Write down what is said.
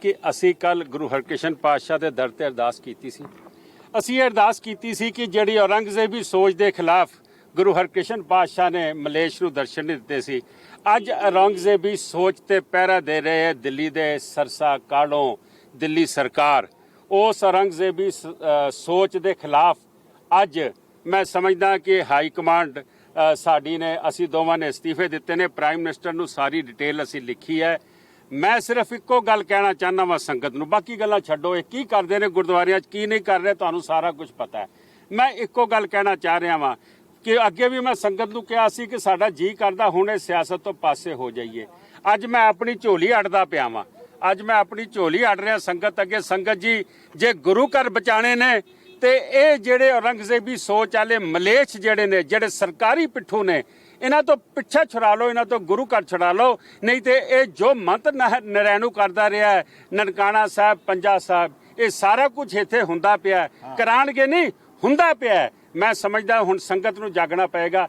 ਕਿ ਅਸੀਂ ਕੱਲ ਗੁਰੂ ਹਰਕ੍ਰਿਸ਼ਨ ਪਾਤਸ਼ਾਹ ਦੇ ਦਰ ਤੇ ਅਰਦਾਸ ਕੀਤੀ ਸੀ। ਅਸੀਂ ਇਹ ਅਰਦਾਸ ਕੀਤੀ ਸੀ ਕਿ ਜਿਹੜੀ ਔਰੰਗਜ਼ੇਬੀ ਸੋਚ ਦੇ ਖਿਲਾਫ ਗੁਰੂ ਹਰਕ੍ਰਿਸ਼ਨ ਪਾਤਸ਼ਾਹ ਨੇ ਮਲੇਸ਼ ਨੂੰ ਦਰਸ਼ਨ ਨਹੀਂ ਦਿੱਤੇ ਸੀ, ਅੱਜ ਔਰੰਗਜ਼ੇਬੀ ਸੋਚ ਤੇ ਪਹਿਰਾ ਦੇ ਰਹੇ ਹੈ ਦਿੱਲੀ ਦੇ ਸਰਸਾ ਕਾਲੋਂ ਦਿੱਲੀ ਸਰਕਾਰ। ਉਸ ਔਰੰਗਜ਼ੇਬੀ ਸੋਚ ਦੇ ਖਿਲਾਫ ਅੱਜ ਮੈਂ ਸਮਝਦਾ ਕਿ ਹਾਈ ਕਮਾਂਡ ਸਾਡੀ ਨੇ, ਅਸੀਂ ਦੋਵਾਂ ਨੇ ਅਸਤੀਫੇ ਦਿੱਤੇ ਨੇ, ਪ੍ਰਾਈਮ ਮਿਨਿਸਟਰ ਨੂੰ ਸਾਰੀ ਡਿਟੇਲ ਅਸੀਂ ਲਿਖੀ ਹੈ। ਮੈਂ ਸਿਰਫ ਇੱਕੋ ਗੱਲ ਕਹਿਣਾ ਚਾਹੁੰਦਾ ਵਾਂ ਸੰਗਤ ਨੂੰ, ਬਾਕੀ ਗੱਲਾਂ ਛੱਡੋ, ਇਹ ਕੀ ਕਰਦੇ ਨੇ ਗੁਰਦੁਆਰਿਆਂ 'ਚ, ਕੀ ਨਹੀਂ ਕਰ ਰਹੇ, ਤੁਹਾਨੂੰ ਸਾਰਾ ਕੁਝ ਪਤਾ ਹੈ। ਮੈਂ ਇੱਕੋ ਗੱਲ ਕਹਿਣਾ ਚਾਹ ਰਿਹਾ ਵਾਂ ਕਿ ਅੱਗੇ ਵੀ ਮੈਂ ਸੰਗਤ ਨੂੰ ਕਿਹਾ ਸੀ ਕਿ ਸਾਡਾ ਜੀ ਕਰਦਾ, ਹੁਣ ਇਹ ਸਿਆਸਤ ਤੋਂ ਪਾਸੇ ਹੋ ਜਾਈਏ। ਅੱਜ ਮੈਂ ਆਪਣੀ ਝੋਲੀ ਅੜਦਾ ਪਿਆ ਵਾਂ। ਅੱਜ ਮੈਂ ਆਪਣੀ ਝੋਲੀ ਅੜ ਰਿਹਾ ਸੰਗਤ ਅੱਗੇ। ਸੰਗਤ ਜੀ, ਜੇ ਗੁਰੂ ਘਰ ਬਚਾਣੇ ਨੇ ਤੇ ਇਹ ਜਿਹੜੇ ਔਰੰਗਜ਼ੇਬੀ ਸੋਚ ਵਾਲੇ ਮਲੇਛ ਜਿਹੜੇ ਨੇ ਜਿਹੜੇ ਸਰਕਾਰੀ ਪਿੱਠੂ ਨੇ ਇਹਨਾਂ ਤੋਂ ਪਿੱਛਾ ਛੁਡਾ ਲਓ ਇਹਨਾਂ ਤੋਂ ਗੁਰੂ ਘਰ ਛੁਡਾ ਲਓ ਨਹੀਂ ਤੇ ਇਹ ਜੋ ਮੰਤ ਨਰੈਣੂ ਕਰਦਾ ਰਿਹਾ ਹੈ, ਨਨਕਾਣਾ ਸਾਹਿਬ ਪੰਜਾ ਸਾਹਿਬ ਇਹ ਸਾਰਾ ਕੁਝ ਇੱਥੇ ਹੁੰਦਾ ਪਿਆ। ਕਰਾਣਗੇ ਨਹੀਂ ਹੁੰਦਾ ਪਿਆ। ਮੈਂ ਸਮਝਦਾ ਹੁਣ ਸੰਗਤ ਨੂੰ ਜਾਗਣਾ ਪਏਗਾ